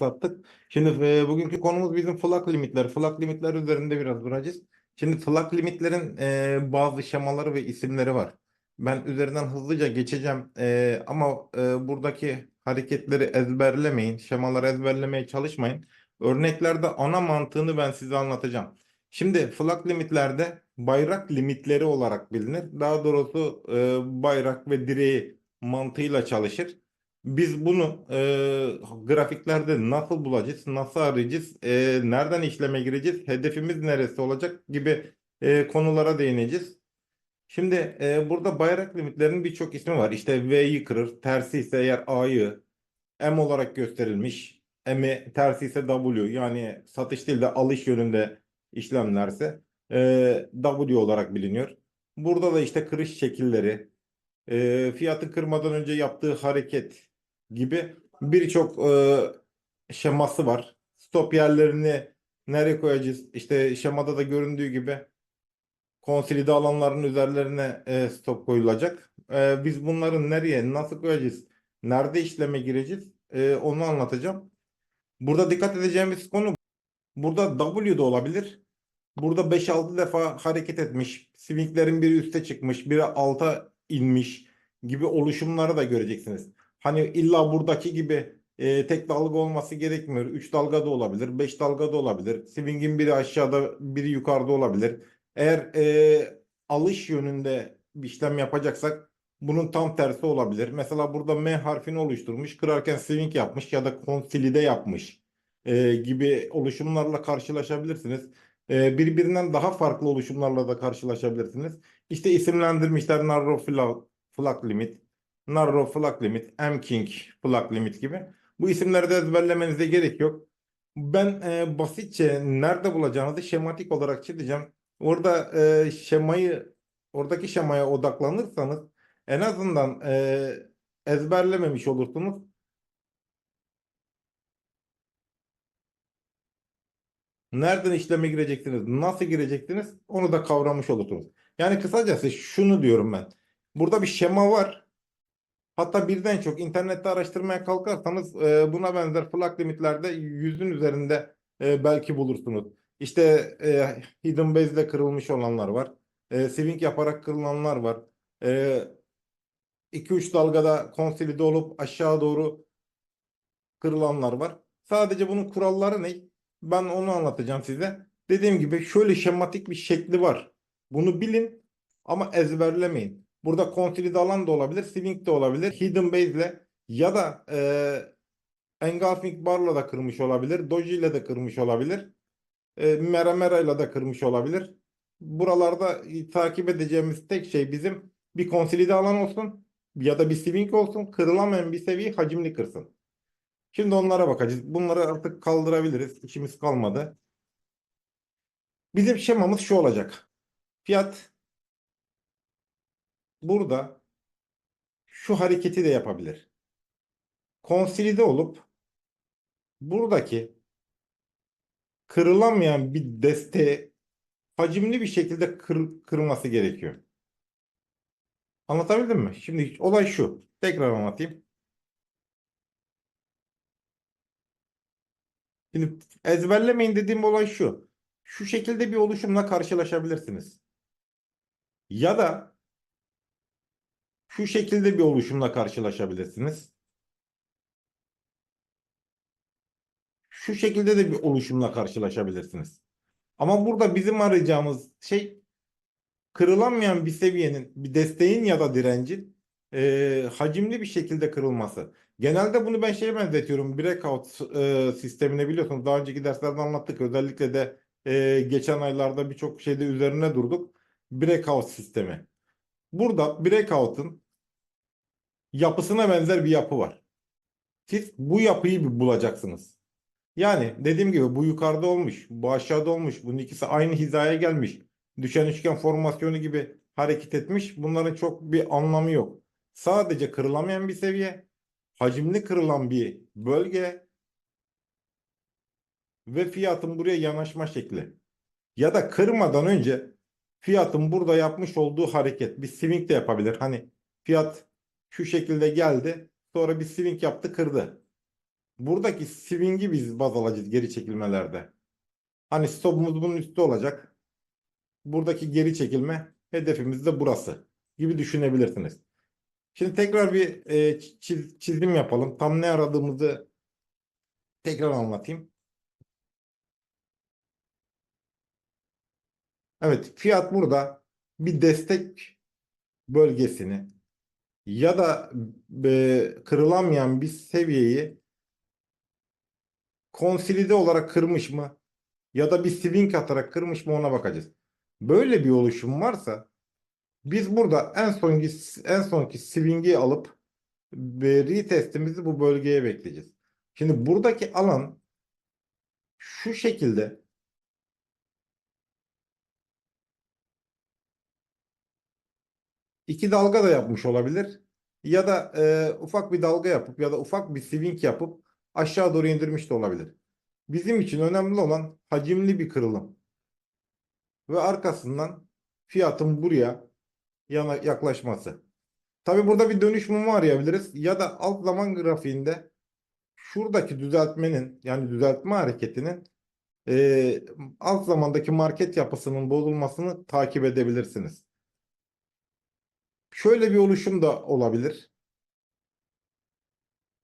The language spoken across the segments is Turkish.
başlattık. Şimdi e, bugünkü konumuz bizim flak limitler. Flak limitler üzerinde biraz duracağız. Şimdi flak limitlerin e, bazı şemaları ve isimleri var. Ben üzerinden hızlıca geçeceğim E, ama e, buradaki hareketleri ezberlemeyin, şemaları ezberlemeye çalışmayın. Örneklerde ana mantığını ben size anlatacağım. Şimdi flak limitlerde bayrak limitleri olarak bilinir. Daha doğrusu e, bayrak ve direği mantığıyla çalışır. Biz bunu e, grafiklerde nasıl bulacağız, nasıl arayacağız, e, nereden işleme gireceğiz, hedefimiz neresi olacak gibi e, konulara değineceğiz. Şimdi e, burada bayrak limitlerinin birçok ismi var. İşte V'yi kırır, tersi ise eğer A'yı M olarak gösterilmiş, M'i tersi ise W yani satış değil de alış yönünde işlemlerse e, W olarak biliniyor. Burada da işte kırış şekilleri, e, fiyatı kırmadan önce yaptığı hareket gibi birçok e, şeması var. Stop yerlerini nereye koyacağız? İşte şemada da göründüğü gibi konsolide alanların üzerlerine e, stop koyulacak. E, biz bunları nereye, nasıl koyacağız? Nerede işleme gireceğiz? E, onu anlatacağım. Burada dikkat edeceğimiz konu burada W da olabilir. Burada 5-6 defa hareket etmiş. Swinglerin biri üste çıkmış, biri alta inmiş gibi oluşumları da göreceksiniz. Hani illa buradaki gibi e, tek dalga olması gerekmiyor. 3 dalga da olabilir, 5 dalga da olabilir. Swing'in biri aşağıda, biri yukarıda olabilir. Eğer e, alış yönünde bir işlem yapacaksak bunun tam tersi olabilir. Mesela burada M harfini oluşturmuş, kırarken swing yapmış ya da konsolide yapmış e, gibi oluşumlarla karşılaşabilirsiniz. E, birbirinden daha farklı oluşumlarla da karşılaşabilirsiniz. İşte isimlendirmişler narrow flag, flag limit, narrow flag limit, M king flag limit gibi. Bu isimleri de ezberlemenize gerek yok. Ben e, basitçe nerede bulacağınızı şematik olarak çizeceğim. Orada e, şemayı, oradaki şemaya odaklanırsanız en azından e, ezberlememiş olursunuz. Nereden işleme gireceksiniz, nasıl gireceksiniz onu da kavramış olursunuz. Yani kısacası şunu diyorum ben. Burada bir şema var. Hatta birden çok internette araştırmaya kalkarsanız e, buna benzer flag limitlerde yüzün üzerinde e, belki bulursunuz. İşte e, hidden base ile kırılmış olanlar var. E, swing yaparak kırılanlar var. E, 2-3 dalgada konsolide olup aşağı doğru kırılanlar var. Sadece bunun kuralları ne? Ben onu anlatacağım size. Dediğim gibi şöyle şematik bir şekli var. Bunu bilin ama ezberlemeyin. Burada konsolide alan da olabilir, swing de olabilir. Hidden base ile ya da e, engulfing barla da kırmış olabilir. Doji ile de kırmış olabilir. E, Mera Mera ile de kırmış olabilir. Buralarda takip edeceğimiz tek şey bizim bir konsolide alan olsun ya da bir swing olsun. Kırılamayan bir seviye hacimli kırsın. Şimdi onlara bakacağız. Bunları artık kaldırabiliriz. İşimiz kalmadı. Bizim şemamız şu olacak. Fiyat burada şu hareketi de yapabilir. Konsolide olup buradaki kırılamayan bir desteği hacimli bir şekilde kır, kırılması gerekiyor. Anlatabildim mi? Şimdi olay şu. Tekrar anlatayım. Şimdi ezberlemeyin dediğim olay şu. Şu şekilde bir oluşumla karşılaşabilirsiniz. Ya da şu şekilde bir oluşumla karşılaşabilirsiniz. Şu şekilde de bir oluşumla karşılaşabilirsiniz. Ama burada bizim arayacağımız şey kırılamayan bir seviyenin, bir desteğin ya da direncin e, hacimli bir şekilde kırılması. Genelde bunu ben şeye benzetiyorum. Breakout e, sistemine biliyorsunuz. Daha önceki derslerde anlattık. Özellikle de e, geçen aylarda birçok şeyde üzerine durduk. Breakout sistemi. Burada breakout'un yapısına benzer bir yapı var. Siz bu yapıyı bir bulacaksınız. Yani dediğim gibi bu yukarıda olmuş, bu aşağıda olmuş. Bunun ikisi aynı hizaya gelmiş. Düşen üçgen formasyonu gibi hareket etmiş. Bunların çok bir anlamı yok. Sadece kırılamayan bir seviye, hacimli kırılan bir bölge ve fiyatın buraya yanaşma şekli. Ya da kırmadan önce fiyatın burada yapmış olduğu hareket bir swing de yapabilir. Hani fiyat şu şekilde geldi sonra bir swing yaptı kırdı. Buradaki swing'i biz baz alacağız geri çekilmelerde. Hani stopumuz bunun üstü olacak. Buradaki geri çekilme hedefimiz de burası gibi düşünebilirsiniz. Şimdi tekrar bir e, çiz- çizim yapalım. Tam ne aradığımızı tekrar anlatayım. Evet, fiyat burada bir destek bölgesini ya da e, kırılamayan bir seviyeyi konsolide olarak kırmış mı ya da bir swing atarak kırmış mı ona bakacağız. Böyle bir oluşum varsa biz burada en sonki en sonki swing'i alıp ve retestimizi bu bölgeye bekleyeceğiz. Şimdi buradaki alan şu şekilde iki dalga da yapmış olabilir. Ya da e, ufak bir dalga yapıp ya da ufak bir swing yapıp aşağı doğru indirmiş de olabilir. Bizim için önemli olan hacimli bir kırılım. Ve arkasından fiyatın buraya yana yaklaşması. Tabi burada bir dönüş mumu arayabiliriz. Ya da alt zaman grafiğinde şuradaki düzeltmenin yani düzeltme hareketinin e, alt zamandaki market yapısının bozulmasını takip edebilirsiniz. Şöyle bir oluşum da olabilir.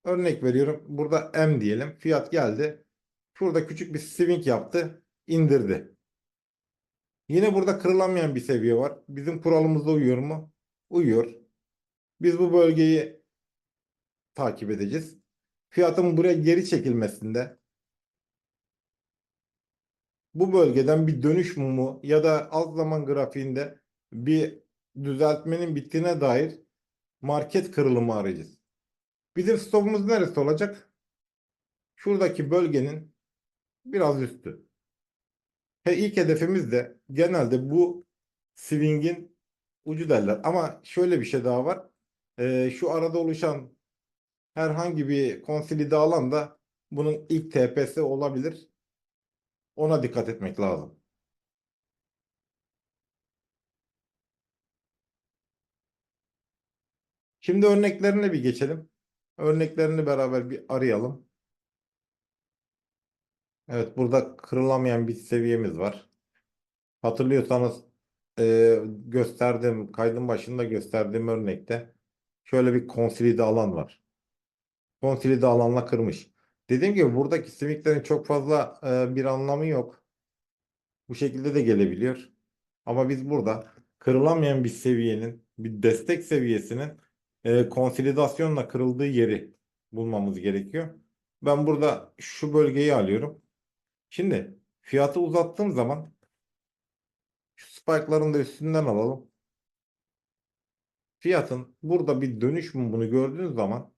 Örnek veriyorum. Burada M diyelim. Fiyat geldi. Şurada küçük bir swing yaptı. indirdi. Yine burada kırılamayan bir seviye var. Bizim kuralımıza uyuyor mu? Uyuyor. Biz bu bölgeyi takip edeceğiz. Fiyatın buraya geri çekilmesinde bu bölgeden bir dönüş mumu ya da alt zaman grafiğinde bir düzeltmenin bittiğine dair market kırılımı arayacağız. Bizim stopumuz neresi olacak? Şuradaki bölgenin biraz üstü. He, ilk hedefimiz de genelde bu swing'in ucu derler. Ama şöyle bir şey daha var. Ee, şu arada oluşan herhangi bir konsolide alan da bunun ilk TP'si olabilir. Ona dikkat etmek lazım. Şimdi örneklerine bir geçelim. Örneklerini beraber bir arayalım. Evet burada kırılamayan bir seviyemiz var. Hatırlıyorsanız e, gösterdiğim kaydın başında gösterdiğim örnekte şöyle bir konsolide alan var. Konsolide alanla kırmış. Dediğim gibi buradaki swinglerin çok fazla e, bir anlamı yok. Bu şekilde de gelebiliyor. Ama biz burada kırılamayan bir seviyenin, bir destek seviyesinin e, konsolidasyonla kırıldığı yeri bulmamız gerekiyor. Ben burada şu bölgeyi alıyorum. Şimdi fiyatı uzattığım zaman şu spike'ların da üstünden alalım. Fiyatın burada bir dönüş mumunu gördüğünüz zaman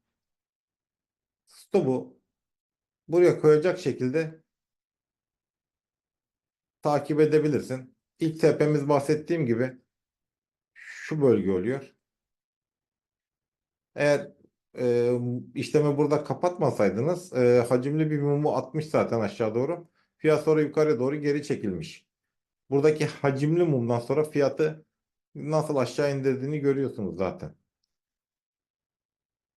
stop'u buraya koyacak şekilde takip edebilirsin. İlk tepemiz bahsettiğim gibi şu bölge oluyor. Eğer e, işlemi burada kapatmasaydınız e, hacimli bir mumu atmış zaten aşağı doğru. Fiyat sonra yukarı doğru geri çekilmiş. Buradaki hacimli mumdan sonra fiyatı nasıl aşağı indirdiğini görüyorsunuz zaten.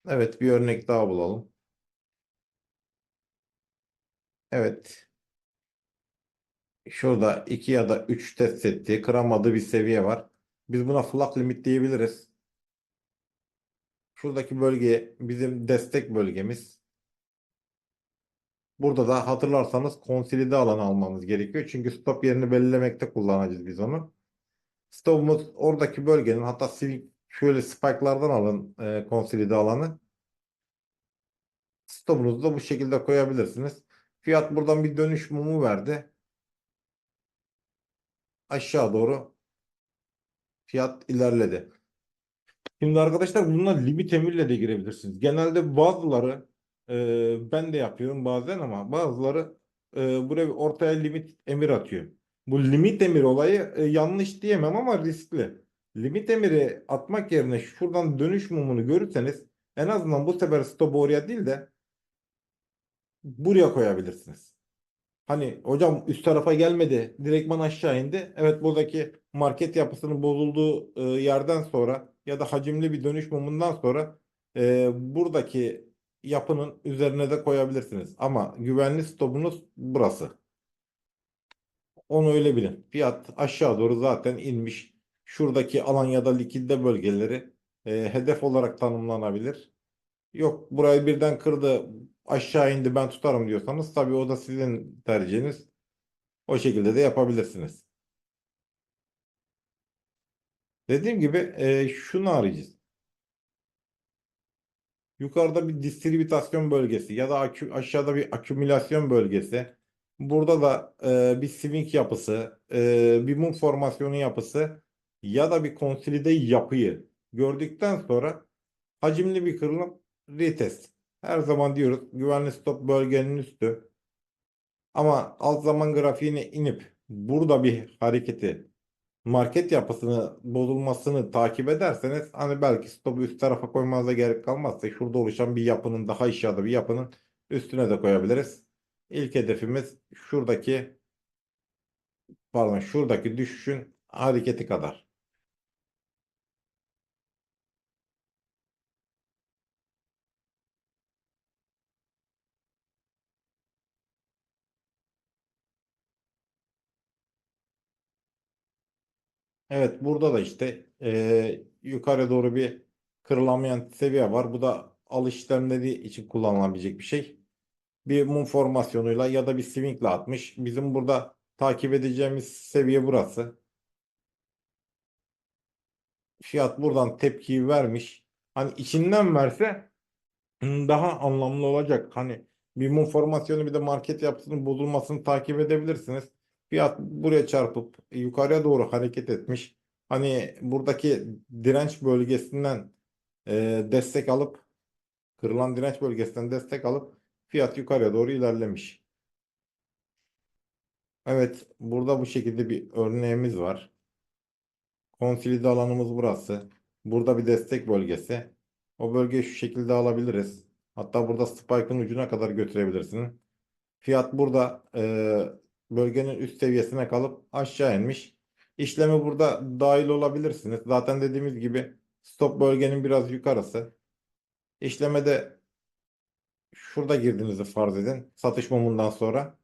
Evet bir örnek daha bulalım. Evet. Şurada 2 ya da 3 test ettiği kıramadığı bir seviye var. Biz buna flak limit diyebiliriz. Şuradaki bölge bizim destek bölgemiz. Burada da hatırlarsanız konsolide alanı almamız gerekiyor. Çünkü stop yerini belirlemekte kullanacağız biz onu. Stopumuz oradaki bölgenin hatta şöyle spike'lardan alın e, konsolide alanı. Stopunuzu da bu şekilde koyabilirsiniz. Fiyat buradan bir dönüş mumu verdi. Aşağı doğru fiyat ilerledi. Şimdi arkadaşlar bununla limit emirle de girebilirsiniz. Genelde bazıları e, ben de yapıyorum bazen ama bazıları e, buraya ortaya limit emir atıyor. Bu limit emir olayı e, yanlış diyemem ama riskli. Limit emiri atmak yerine şuradan dönüş mumunu görürseniz en azından bu sefer stop'u oraya değil de buraya koyabilirsiniz. Hani hocam üst tarafa gelmedi, direktman aşağı indi. Evet buradaki market yapısının bozulduğu e, yerden sonra ya da hacimli bir dönüş mumundan sonra e, buradaki yapının üzerine de koyabilirsiniz. Ama güvenli stopunuz burası. Onu öyle bilin. Fiyat aşağı doğru zaten inmiş. Şuradaki alan ya da likidite bölgeleri e, hedef olarak tanımlanabilir. Yok burayı birden kırdı aşağı indi ben tutarım diyorsanız tabii o da sizin tercihiniz. O şekilde de yapabilirsiniz. Dediğim gibi e, şunu arayacağız. Yukarıda bir distribütasyon bölgesi ya da aşağıda bir akümülasyon bölgesi. Burada da e, bir swing yapısı, e, bir mum formasyonu yapısı ya da bir konsolide yapıyı gördükten sonra hacimli bir kırılım retest. Her zaman diyoruz güvenli stop bölgenin üstü. Ama alt zaman grafiğine inip burada bir hareketi market yapısını bozulmasını takip ederseniz hani belki stopu üst tarafa koymanıza gerek kalmazsa şurada oluşan bir yapının daha aşağıda bir yapının üstüne de koyabiliriz. İlk hedefimiz şuradaki pardon şuradaki düşüşün hareketi kadar. Evet burada da işte eee, yukarı doğru bir kırılamayan seviye var. Bu da alış işlemleri için kullanılabilecek bir şey. Bir mum formasyonuyla ya da bir swingle atmış. Bizim burada takip edeceğimiz seviye burası. Fiyat buradan tepkiyi vermiş. Hani içinden verse daha anlamlı olacak. Hani bir mum formasyonu bir de market yapısının bozulmasını takip edebilirsiniz. Fiyat buraya çarpıp yukarıya doğru hareket etmiş. Hani buradaki direnç bölgesinden e, destek alıp kırılan direnç bölgesinden destek alıp fiyat yukarıya doğru ilerlemiş. Evet, burada bu şekilde bir örneğimiz var. Konsolide alanımız burası. Burada bir destek bölgesi. O bölgeyi şu şekilde alabiliriz. Hatta burada spike'ın ucuna kadar götürebilirsin. Fiyat burada e, bölgenin üst seviyesine kalıp aşağı inmiş. İşleme burada dahil olabilirsiniz. Zaten dediğimiz gibi stop bölgenin biraz yukarısı. İşlemede şurada girdiğinizi farz edin. Satış mumundan sonra.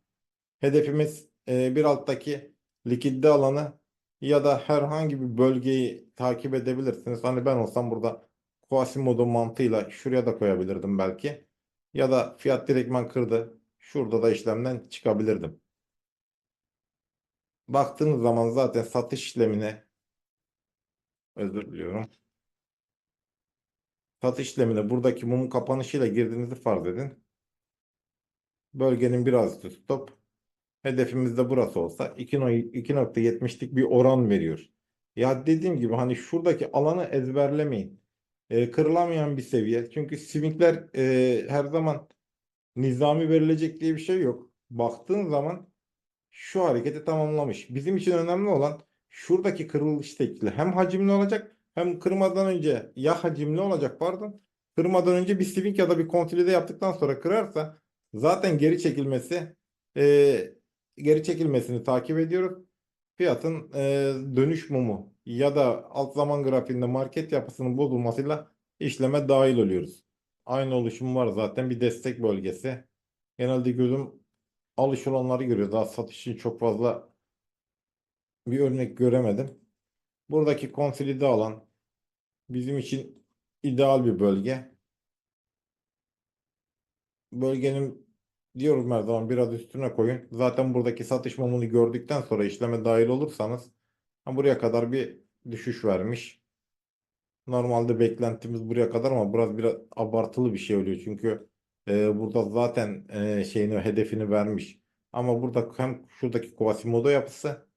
Hedefimiz e, bir alttaki likidite alanı ya da herhangi bir bölgeyi takip edebilirsiniz. Hani ben olsam burada Quasimodo mantığıyla şuraya da koyabilirdim belki. Ya da fiyat direktman kırdı. Şurada da işlemden çıkabilirdim. Baktığınız zaman zaten satış işlemine özür diliyorum. Satış işlemine buradaki mumun kapanışıyla girdiğinizi farz edin. Bölgenin biraz üstü stop. Hedefimiz de burası olsa 2.70'lik bir oran veriyor. Ya dediğim gibi hani şuradaki alanı ezberlemeyin. Ee, kırılamayan bir seviye. Çünkü swingler e, her zaman nizami verilecek diye bir şey yok. Baktığın zaman şu hareketi tamamlamış. Bizim için önemli olan şuradaki kırılış şekli hem hacimli olacak hem kırmadan önce ya hacimli olacak pardon. Kırmadan önce bir swing ya da bir konsolide yaptıktan sonra kırarsa zaten geri çekilmesi e, geri çekilmesini takip ediyoruz. Fiyatın e, dönüş mumu ya da alt zaman grafiğinde market yapısının bozulmasıyla işleme dahil oluyoruz. Aynı oluşum var zaten bir destek bölgesi. Genelde gözüm alış olanları görüyor. Daha satış için çok fazla bir örnek göremedim. Buradaki konsolide alan bizim için ideal bir bölge. Bölgenin diyorum her zaman biraz üstüne koyun. Zaten buradaki satış mumunu gördükten sonra işleme dahil olursanız buraya kadar bir düşüş vermiş. Normalde beklentimiz buraya kadar ama biraz biraz abartılı bir şey oluyor. Çünkü e, burada zaten e, şeyini hedefini vermiş. Ama burada hem şuradaki Quasimodo yapısı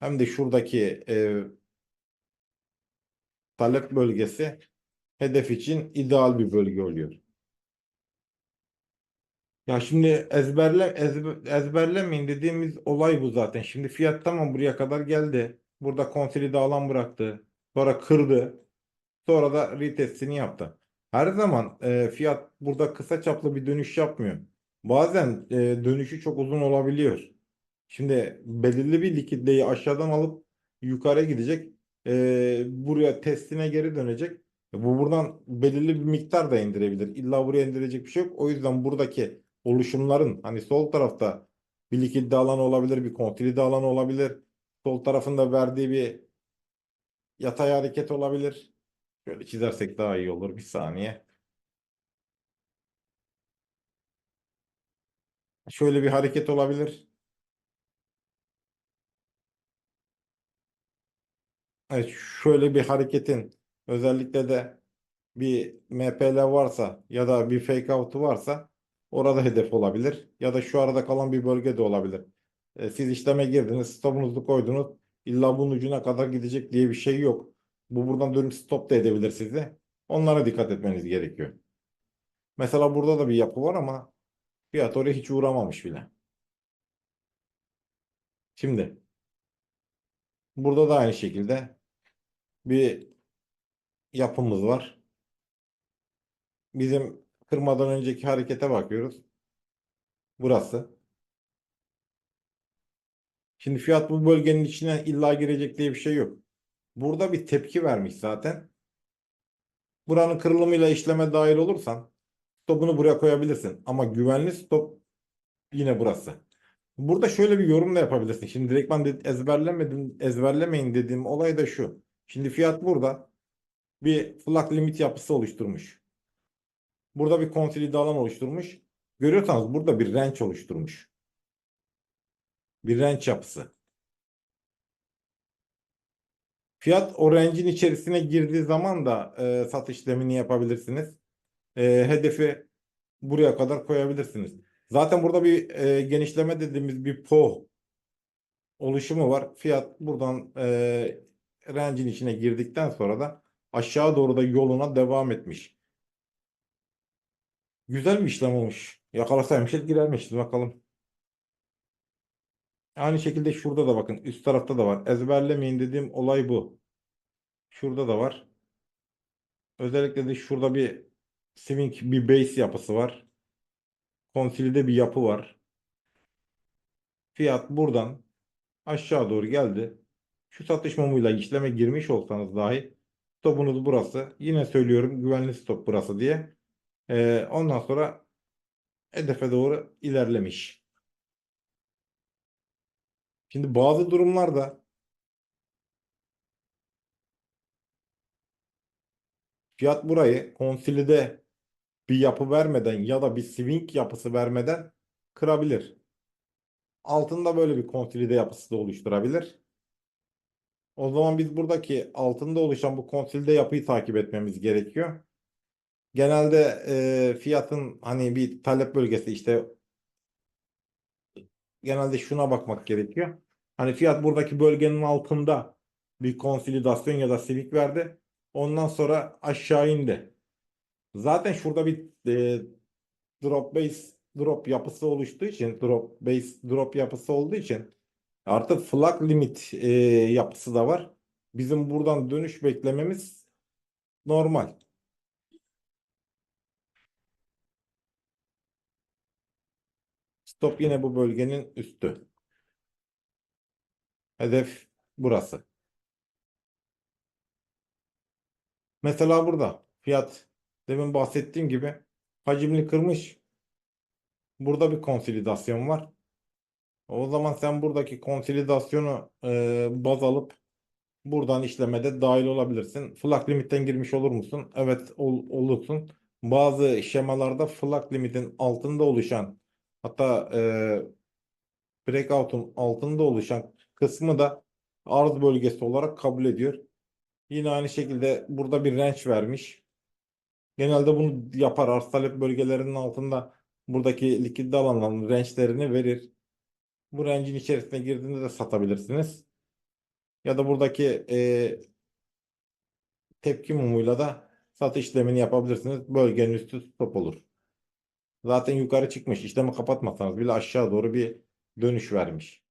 hem de şuradaki e, talep bölgesi hedef için ideal bir bölge oluyor. Ya şimdi ezberle ezbe- ezberlemeyin dediğimiz olay bu zaten. Şimdi fiyat tamam buraya kadar geldi. Burada konsolide alan bıraktı. Sonra kırdı. Sonra da retestini yaptı. Her zaman e, fiyat burada kısa çaplı bir dönüş yapmıyor. Bazen e, dönüşü çok uzun olabiliyor. Şimdi belirli bir likiditeyi aşağıdan alıp yukarı gidecek. E, buraya testine geri dönecek. Bu buradan belirli bir miktar da indirebilir. İlla buraya indirecek bir şey yok. O yüzden buradaki oluşumların hani sol tarafta bir likidite alanı olabilir, bir konsolide alanı olabilir. Sol tarafında verdiği bir yatay hareket olabilir. Şöyle çizersek daha iyi olur. Bir saniye. Şöyle bir hareket olabilir. Evet, şöyle bir hareketin özellikle de bir MPL varsa ya da bir fake out'u varsa orada hedef olabilir. Ya da şu arada kalan bir bölge de olabilir. E, siz işleme girdiniz, stopunuzu koydunuz. İlla bunun ucuna kadar gidecek diye bir şey yok. Bu buradan dönüp stop da edebilir sizi. Onlara dikkat etmeniz gerekiyor. Mesela burada da bir yapı var ama fiyat oraya hiç uğramamış bile. Şimdi burada da aynı şekilde bir yapımız var. Bizim kırmadan önceki harekete bakıyoruz. Burası. Şimdi fiyat bu bölgenin içine illa girecek diye bir şey yok. Burada bir tepki vermiş zaten. Buranın kırılımıyla işleme dahil olursan stopunu buraya koyabilirsin. Ama güvenli stop yine burası. Burada şöyle bir yorum da yapabilirsin. Şimdi direktman ezberlemedim, ezberlemeyin dediğim olay da şu. Şimdi fiyat burada bir flag limit yapısı oluşturmuş. Burada bir konsolide alan oluşturmuş. Görüyorsanız burada bir range oluşturmuş. Bir range yapısı. Fiyat o içerisine girdiği zaman da e, satış işlemini yapabilirsiniz. E, hedefi buraya kadar koyabilirsiniz. Zaten burada bir e, genişleme dediğimiz bir PO oluşumu var. Fiyat buradan e, range'in içine girdikten sonra da aşağı doğru da yoluna devam etmiş. Güzel bir işlem olmuş. Yakalasaymış girermişiz bakalım. Aynı şekilde şurada da bakın üst tarafta da var. Ezberlemeyin dediğim olay bu. Şurada da var. Özellikle de şurada bir swing bir base yapısı var. Konsolide bir yapı var. Fiyat buradan aşağı doğru geldi. Şu satış mumuyla işleme girmiş olsanız dahi stopunuz burası. Yine söylüyorum güvenli stop burası diye. Ee, ondan sonra hedefe doğru ilerlemiş. Şimdi bazı durumlarda fiyat burayı konsolide bir yapı vermeden ya da bir swing yapısı vermeden kırabilir. Altında böyle bir konsolide yapısı da oluşturabilir. O zaman biz buradaki altında oluşan bu konsolide yapıyı takip etmemiz gerekiyor. Genelde e, fiyatın hani bir talep bölgesi işte genelde şuna bakmak gerekiyor. Hani fiyat buradaki bölgenin altında bir konsolidasyon ya da swing verdi. Ondan sonra aşağı indi. Zaten şurada bir e, drop base drop yapısı oluştuğu için drop base drop yapısı olduğu için artık flag limit e, yapısı da var. Bizim buradan dönüş beklememiz normal. Stop yine bu bölgenin üstü. Hedef burası. Mesela burada fiyat demin bahsettiğim gibi hacimli kırmış. Burada bir konsolidasyon var. O zaman sen buradaki konsolidasyonu e, baz alıp buradan işlemede dahil olabilirsin. Flag limitten girmiş olur musun? Evet ol- olursun. Bazı şemalarda flag limitin altında oluşan hatta e, breakout'un altında oluşan kısmı da arz bölgesi olarak kabul ediyor. Yine aynı şekilde burada bir range vermiş. Genelde bunu yapar. Arz talep bölgelerinin altında buradaki likidite alanların range'lerini verir. Bu range'in içerisine girdiğinde de satabilirsiniz. Ya da buradaki e, tepki mumuyla da satış işlemini yapabilirsiniz. Bölgenin üstü stop olur. Zaten yukarı çıkmış. İşlemi kapatmasanız bile aşağı doğru bir dönüş vermiş.